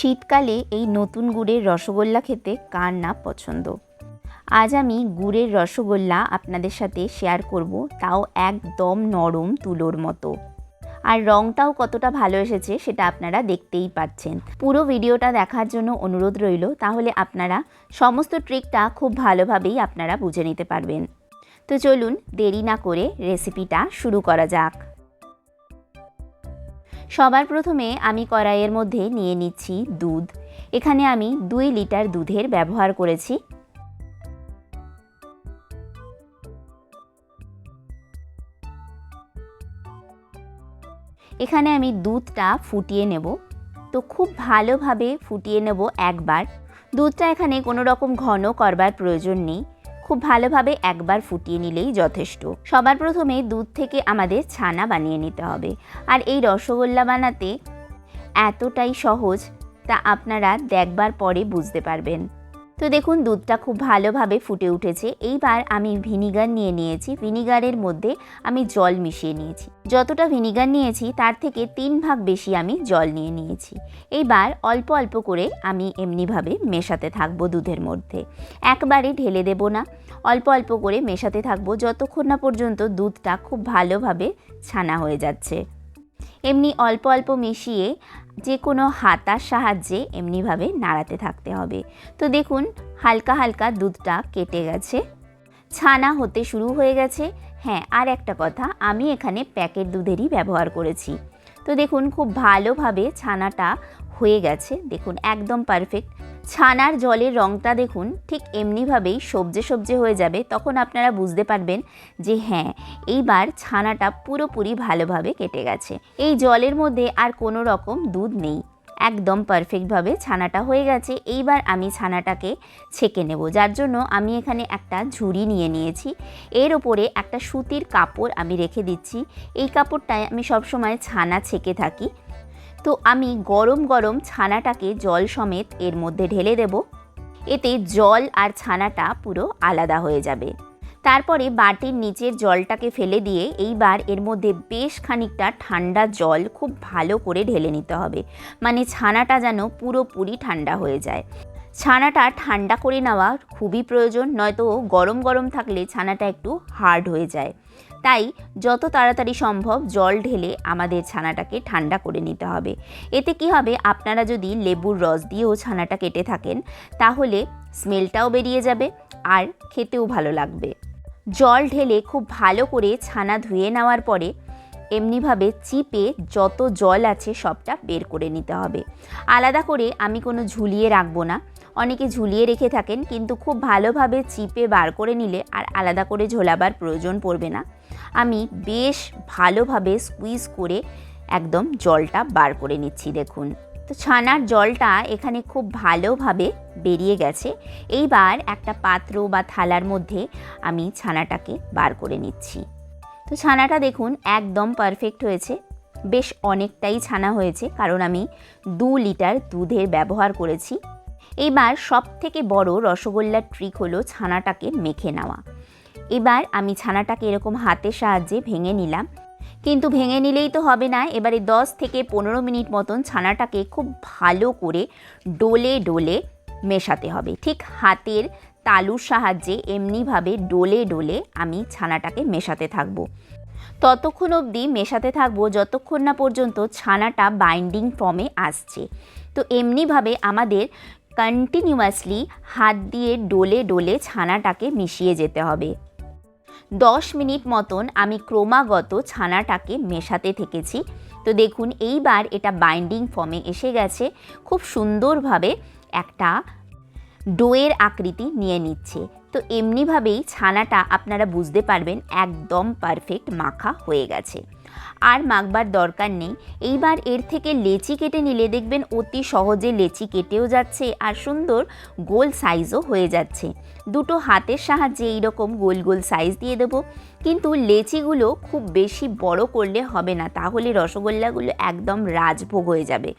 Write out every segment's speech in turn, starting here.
শীতকালে এই নতুন গুড়ের রসগোল্লা খেতে কার না পছন্দ? আজ আমি গুড়ের রসগোল্লা আপনাদের সাথে শেয়ার করব, তাও একদম নরম তুলোর মতো। আর রঙটাও কতটা ভালো এসেছে সেটা আপনারা দেখতেই পাচ্ছেন। পুরো ভিডিওটা দেখার জন্য অনুরোধ রইল, তাহলে আপনারা সমস্ত ট্রিকটা খুব ভালোভাবেই আপনারা বুঝে নিতে পারবেন। তো চলুন দেরি না করে রেসিপিটা শুরু করা যাক। সবার প্রথমে আমি কড়াইয়ের মধ্যে নিয়ে নিচ্ছি দুধ। এখানে আমি দুই লিটার দুধের ব্যবহার করেছি। এখানে আমি দুধটা ফুটিয়ে নেব। তো খুব ভালোভাবে ফুটিয়ে নেব একবার। দুধটা এখানে কোনো রকম ঘন করবার প্রয়োজন নেই। খুব ভালোভাবে একবার ফুটিয়ে নিলেই যথেষ্ট। সবার প্রথমে দুধ থেকে আমাদের ছানা বানিয়ে নিতে হবে। আর এই রসগোল্লা বানাতে এতটাই সহজ, তা আপনারা দেখবার পরে বুঝতে পারবেন। তো দেখুন, দুধটা খুব ভালোভাবে ফুটে উঠেছে। এইবার আমি ভিনিগার নিয়ে নিয়েছি। ভিনিগারের মধ্যে আমি জল মিশিয়ে নিয়েছি। যতটা ভিনিগার নিয়েছি, তার থেকে তিন ভাগ বেশি আমি জল নিয়ে নিয়েছি। এইবার অল্প অল্প করে আমি এমনিভাবে মেশাতে থাকব দুধের মধ্যে। একবারে ঢেলে দেব না। অল্প অল্প করে মেশাতে থাকব। যতক্ষণ না পর্যন্ত দুধটা খুব ভালোভাবে ছানা হয়ে যাচ্ছে। এমনি অল্প অল্প মিশিয়ে যে কোনো হাতার সাহায্যে এমনিভাবে নাড়াতে থাকতে হবে। তো দেখুন, হালকা হালকা দুধটা কেটে গেছে। ছানা হতে শুরু হয়ে গেছে। হ্যাঁ আর একটা কথা, আমি এখানে প্যাকেট দুধেরই ব্যবহার করেছি। তো দেখুন, খুব ভালোভাবে ছানাটা হয়ে গেছে। দেখুন, একদম পারফেক্ট ছানার জলের রঙটা দেখুন, ঠিক এমনিভাবেই সবজে সবজে হয়ে যাবে, তখন আপনারা বুঝতে পারবেন যে হ্যাঁ এইবার ছানাটা পুরোপুরি ভালোভাবে কেটে গেছে। এই জলের মধ্যে আর কোনো রকম দুধ নেই। একদম পারফেক্টভাবে ছানাটা হয়ে গেছে। এইবার আমি ছানাটাকে ছেঁকে নেব, যার জন্য আমি এখানে একটা ঝুড়ি নিয়ে নিয়েছি। এর ওপরে একটা সুতির কাপড় আমি রেখে দিচ্ছি। এই কাপড়টায় আমি সবসময় ছানা ছেঁকে থাকি। তো আমি গরম গরম ছানাটাকে জল সমেত এর মধ্যে ঢেলে দেব। এতে জল আর ছানাটা পুরো আলাদা হয়ে যাবে। তারপরে বাটির নিচের জলটাকে ফেলে দিয়ে এইবার এর মধ্যে বেশ খানিকটা ঠান্ডা জল খুব ভালো করে ঢেলে নিতে হবে। মানে ছানাটা যেন পুরোপুরি ঠান্ডা হয়ে যায়। ছানাটা ঠান্ডা করে নেওয়া খুবই প্রয়োজন, নয়তো গরম গরম থাকলে ছানাটা একটু হার্ড হয়ে যায়। তাই যত তাড়াতাড়ি সম্ভব জল ঢেলে আমাদের ছানাটাকে ঠান্ডা করে নিতে হবে। এতে কি হবে? আপনারা যদি লেবুর রস দিয়েও ছানাটা কেটে থাকেন, তাহলে স্মেলটাও বেরিয়ে যাবে আর খেতেও ভালো লাগবে। জল ঢেলে খুব ভালো করে ছানা ধুয়ে নেওয়ার পরে এমনিভাবে চিপে যত জল আছে সবটা বের করে নিতে হবে। আলাদা করে আমি কোনো ঝুলিয়ে রাখব না। অনেকে ঝুলিয়ে রেখে থাকেন, কিন্তু খুব ভালোভাবে চিপে বার করে নিলে আর আলাদা করে ঝোলাবার প্রয়োজন পড়বে না। আমি বেশ ভালোভাবে স্কুইজ করে একদম জলটা বার করে নিচ্ছি, দেখুন। তো ছানার জলটা এখানে খুব ভালোভাবে বেরিয়ে গেছে। এইবার একটা পাত্র বা থালার মধ্যে আমি ছানাটাকে বার করে নিচ্ছি। তো ছানাটা দেখুন একদম পারফেক্ট হয়েছে। বেশ অনেকটাই ছানা হয়েছে, কারণ আমি দু লিটার দুধের ব্যবহার করেছি। এইবার সব থেকে বড় রসগোল্লার ট্রিক হলো ছানাটাকে মেখে নেওয়া। এবার আমি ছানাটাকে এরকম হাতের সাহায্যে ভেঙে নিলাম। কিন্তু ভেঙে নিলেই তো হবে না, এবারে 10 থেকে পনেরো মিনিট মতন ছানাটাকে খুব ভালো করে ডোলে ডোলে মেশাতে হবে। ঠিক হাতের তালুর সাহায্যে এমনিভাবে ডোলে ডোলে আমি ছানাটাকে মেশাতে থাকব। ততক্ষণ অবধি মেশাতে থাকব যতক্ষণ না পর্যন্ত ছানাটা বাইন্ডিং ফর্মে আসছে। তো এমনিভাবে আমাদের কন্টিনিউয়াসলি হাত দিয়ে ডোলে ডোলে ছানাটাকে মিশিয়ে যেতে হবে। দশ মিনিট মতন আমি ক্রমাগত ছানাটাকে মেশাতে থেকেছি। তো দেখুন, এইবার এটা বাইন্ডিং ফর্মে এসে গেছে। খুব সুন্দরভাবে একটা ডোয়ের আকৃতি নিয়ে নিচ্ছে। তো এমনিভাবেই ছানাটা আপনারা বুঝতে পারবেন একদম পারফেক্ট মাখা হয়ে গেছে। আর মাখবার দরকার নেই। এইবার এর থেকে লেচি কেটে নিলে দেখবেন অতি সহজে লেচি কেটেও যাচ্ছে আর সুন্দর গোল সাইজও হয়ে যাচ্ছে। দুটো হাতের সাহায্যে এইরকম গোল গোল সাইজ দিয়ে দেবো। কিন্তু লেচিগুলো খুব বেশি বড় করলে হবে না, তাহলে রসগোল্লাগুলো একদম রাজভোগ হয়ে যাবে।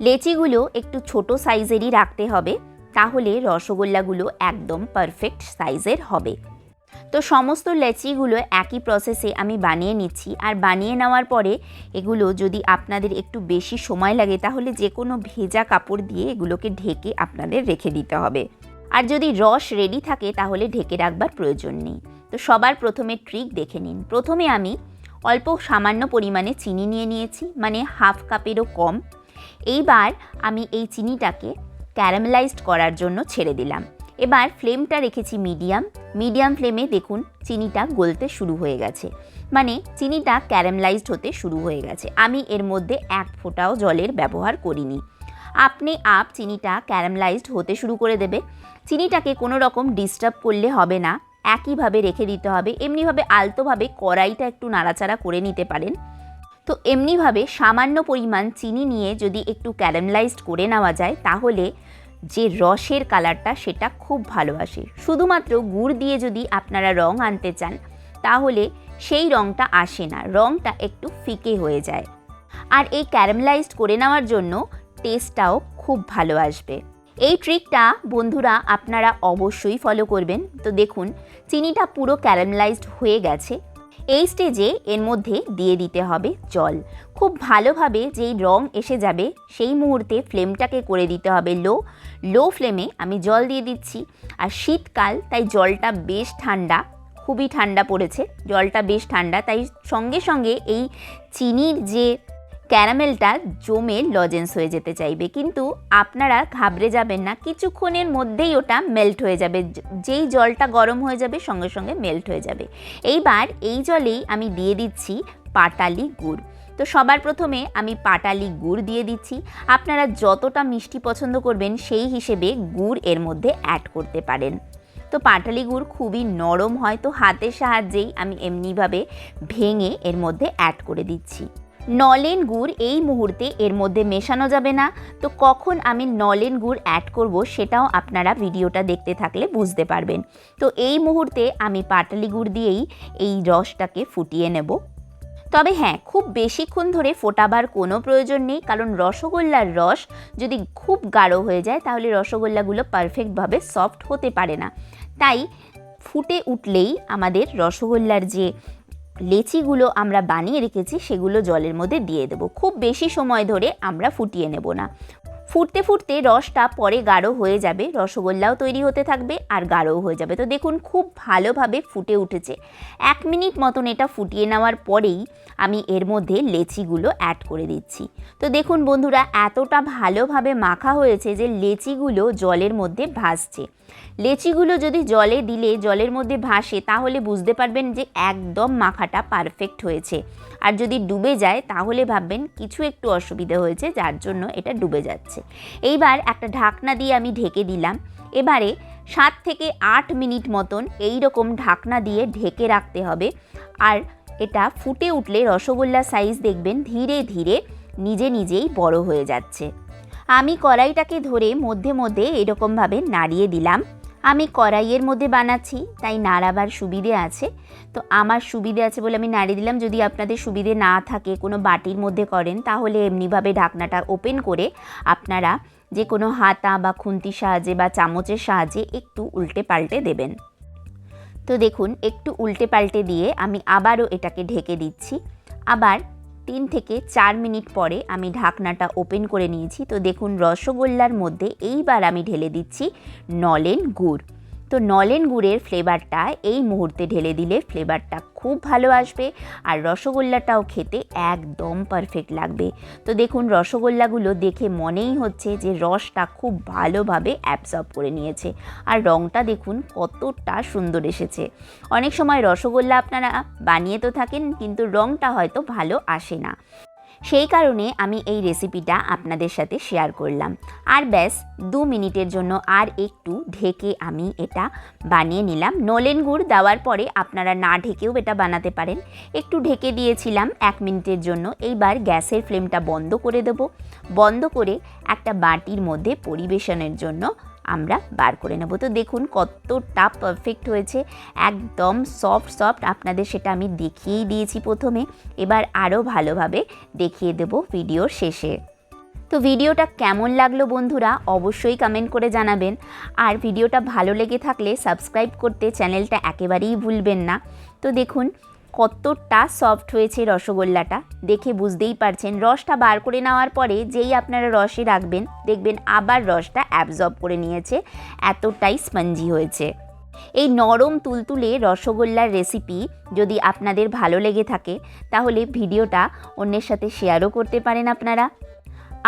লেচিগুলো একটু ছোট সাইজেরই রাখতে হবে। তাহলে রসগোল্লাগুলো একদম পারফেক্ট সাইজের হবে। তো সমস্ত লেচিগুলো একই প্রসেসে আমি বানিয়ে নিচ্ছি, আর বানিয়ে নেওয়ার পরে এগুলো যদি আপনাদের একটু বেশি সময় লাগে, তাহলে যে কোনো ভেজা কাপড় দিয়ে এগুলোকে ঢেকে আপনাদের রেখে দিতে হবে। আর যদি রস রেডি থাকে, তাহলে ঢেকে রাখবার প্রয়োজন নেই। তো সবার প্রথমে ট্রিক দেখে নিন। প্রথমে আমি অল্প সামান্য পরিমাণে চিনি নিয়ে নিয়েছি মানে হাফ কাপেরও কম। এইবার আমি এই চিনিটাকে ক্যারামেলাইজড করার জন্য ছেড়ে দিলাম। এবার ফ্লেমটা রেখেছি মিডিয়াম। মিডিয়াম ফ্লেমে দেখুন চিনিটা গলতে শুরু হয়ে গেছে। মানে চিনিটা ক্যারামেলাইজড হতে শুরু হয়ে গেছে। আমি এর মধ্যে এক ফোঁটাও জলের ব্যবহার করিনি। আপনি আপ চিনিটা ক্যারামেলাইজড হতে শুরু করে দেবে। চিনিটাকে কোনো রকম ডিস্টার্ব করলে হবে না। একইভাবে রেখে দিতে হবে। এমনিভাবে আলতোভাবে কড়াইটা একটু নাড়াচাড়া করে নিতে পারেন। তো এমনিভাবে সামান্য পরিমাণ চিনি নিয়ে যদি একটু ক্যারামেলাইজড করে নেওয়া যায়, তাহলে যে রসের কালারটা সেটা খুব ভালো আসে শুধুমাত্র গুড় দিয়ে যদি আপনারা রং আনতে চান, তাহলে সেই রংটা আসে না, রংটা একটু ফিকে হয়ে যায়। আর এই ক্যারামেলাইজড করে নেওয়ার জন্য টেস্টটাও খুব ভালো আসবে। এই ট্রিকটা বন্ধুরা আপনারা অবশ্যই ফলো করবেন। তো দেখুন, চিনিটা পুরো ক্যারামেলাইজড হয়ে গেছে। এই স্টেজে এর মধ্যে দিয়ে দিতে হবে জল। খুব ভালোভাবে যেই রং এসে যাবে, সেই মুহূর্তে ফ্লেমটাকে করে দিতে হবে লো লো ফ্লেমে আমি জল দিয়ে দিচ্ছি। আর শীতকাল, তাই জলটা বেশ ঠান্ডা, খুবই ঠান্ডা পড়েছে। জলটা বেশ ঠান্ডা, তাই সঙ্গে সঙ্গে এই চিনির যে ক্যারামেলটা জমে লজেন্স হয়ে যেতে চাইবে। কিন্তু আপনারা ঘাবড়ে যাবেন না, কিছুক্ষণের মধ্যেই ওটা মেল্ট হয়ে যাবে। যেই জলটা গরম হয়ে যাবে, সঙ্গে সঙ্গে মেল্ট হয়ে যাবে। এইবার এই জলেই আমি দিয়ে দিচ্ছি পাটালি গুড়। তো সবার প্রথমে আমি পাটালি গুড় দিয়ে দিচ্ছি। আপনারা যতটা মিষ্টি পছন্দ করবেন, সেই হিসেবে গুড় এর মধ্যে অ্যাড করতে পারেন। তো পাটালি গুড় খুবই নরম হয়, তো হাতের সাহায্যেই আমি এমনিভাবে ভেঙে এর মধ্যে অ্যাড করে দিচ্ছি। নলেন গুড় এই মুহূর্তে এর মধ্যে মেশানো যাবে না। তো কখন আমি নলেন গুড় অ্যাড করব সেটাও আপনারা ভিডিওটা দেখতে থাকলে বুঝতে পারবেন। তো এই মুহূর্তে আমি পাটালি গুড় দিয়েই এই রসটাকে ফুটিয়ে নেব। তবে হ্যাঁ খুব বেশিক্ষণ ধরে ফোটাবার কোনো প্রয়োজন নেই, কারণ রসগোল্লার রস যদি খুব গাঢ় হয়ে যায় তাহলে রসগোল্লাগুলো পারফেক্টভাবে সফট হতে পারে না। তাই ফুটে উঠলেই আমাদের রসগোল্লার যে লেচিগুলো আমরা বানিয়ে রেখেছি, সেগুলো জলের মধ্যে দিয়ে দেবো। খুব বেশি সময় ধরে আমরা ফুটিয়ে নেব না। ফুটতে ফুটতে রসটা পরে গাঢ় হয়ে যাবে, রসগোল্লাও তৈরি হতে থাকবে আর গাঢ়ও হয়ে যাবে। তো দেখুন, খুব ভালোভাবে ফুটে উঠেছে। এক মিনিট মতন এটা ফুটিয়ে নেওয়ার পরেই আমি এর মধ্যে লেচিগুলো অ্যাড করে দিচ্ছি। তো দেখুন বন্ধুরা, এতটা ভালোভাবে মাখা হয়েছে যে লেচিগুলো জলের মধ্যে ভাসছে লেচিগুলো যদি জলে দিলে, জলের মধ্যে ভাসে, তাহলে বুঝতে পারবেন যে একদম মাখাটা পারফেক্ট হয়েছে। আর যদি ডুবে যায়, তাহলে ভাববেন কিছু একটু অসুবিধা হয়েছে, যার জন্য এটা ডুবে যাচ্ছে। এইবার একটা ঢাকনা দিয়ে আমি ঢেকে দিলাম। এবারে সাত থেকে আট মিনিট মতন এই রকম ঢাকনা দিয়ে ঢেকে রাখতে হবে। আর এটা ফুটে উঠলে রসগোল্লা সাইজ দেখবেন ধীরে ধীরে নিজে নিজেই বড় হয়ে যাচ্ছে। আমি কড়াইটাকে ধরে মধ্যে মধ্যে এরকমভাবে নাড়িয়ে দিলাম। আমি কড়াইয়ের মধ্যে বানাচ্ছি, তাই নাড়াবার সুবিধে আছে। তো আমার সুবিধে আছে বলে আমি নাড়িয়ে দিলাম। যদি আপনাদের সুবিধে না থাকে, কোনো বাটির মধ্যে করেন, তাহলে এমনিভাবে ঢাকনাটা ওপেন করে আপনারা যে কোনো হাতা বা খুন্তির সাহায্যে বা চামচের সাহায্যে একটু উল্টে পাল্টে দেবেন। তো দেখুন, একটু উল্টে পাল্টে দিয়ে আমি আবারও এটাকে ঢেকে দিচ্ছি। আবার তিন থেকে চার মিনিট পরে আমি ঢাকনাটা ওপেন করে নিয়েছি। তো দেখুন, রসগোল্লার মধ্যে এইবার আমি ঢেলে দিচ্ছি নলেন গুড়। তো নলেন গুড়ের ফ্লেভারটা এই মুহূর্তে ঢেলে দিলে ফ্লেভারটা খুব ভালো আসবে আর রসগোল্লাটাও খেতে একদম পারফেক্ট লাগবে। তো দেখুন রসগোল্লাগুলো দেখে মনেই হচ্ছে যে রসটা খুব ভালোভাবে অ্যাবসর্ব করে নিয়েছে আর রঙটা দেখুন কতটা সুন্দর এসেছে। অনেক সময় রসগোল্লা আপনারা বানিয়ে তো থাকেন কিন্তু রঙটা হয়তো ভালো আসে না। সেই কারণে আমি এই রেসিপিটা আপনাদের সাথে শেয়ার করলাম। আর ব্যাস, দু মিনিটের জন্য আর একটু ঢেকে আমি এটা বানিয়ে নিলাম। নলেন গুড় দেওয়ার পরে আপনারা না ঢেকেও এটা বানাতে পারেন। একটু ঢেকে দিয়েছিলাম এক মিনিটের জন্য। এইবার গ্যাসের ফ্লেমটা বন্ধ করে দেব। বন্ধ করে একটা বাটির মধ্যে পরিবেশনের জন্য আমরা বার করে নেব। তো দেখুন কতটা পারফেক্ট হয়েছে, একদম সফট সফট আপনাদের সেটা আমি দেখিয়েই দিয়েছি প্রথমে। এবার আরও ভালোভাবে দেখিয়ে দেব ভিডিওর শেষে। তো ভিডিওটা কেমন লাগল বন্ধুরা অবশ্যই কমেন্ট করে জানাবেন। আর ভিডিওটা ভালো লেগে থাকলে সাবস্ক্রাইব করতে চ্যানেলটা একেবারেই ভুলবেন না। তো দেখুন কতটা সফট হয়েছে রসগোল্লাটা? দেখে বুঝতেই পারছেন, রসটা বার করে নেওয়ার পরে যেই আপনারা রসে রাখবেন, দেখবেন আবার রসটা অ্যাবজর্ব করে নিয়েছে, এতটাই স্পঞ্জি হয়েছে। এই নরম তুলতুলে রসগোল্লার রেসিপি যদি আপনাদের ভালো লেগে থাকে, তাহলে ভিডিওটা অন্যের সাথে শেয়ারও করতে পারেন আপনারা।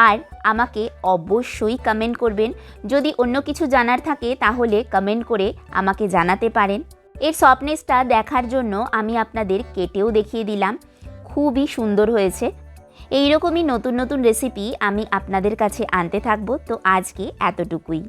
আর আমাকে অবশ্যই কমেন্ট করবেন। যদি অন্য কিছু জানার থাকে, তাহলে কমেন্ট করে আমাকে জানাতে পারেন। এর সফটনেসটা দেখার জন্য আমি আপনাদের কেটেও দেখিয়ে দিলাম। খুবই সুন্দর হয়েছে। এইরকমই নতুন নতুন রেসিপি আমি আপনাদের কাছে আনতে থাকব। তো আজকে এতটুকুই।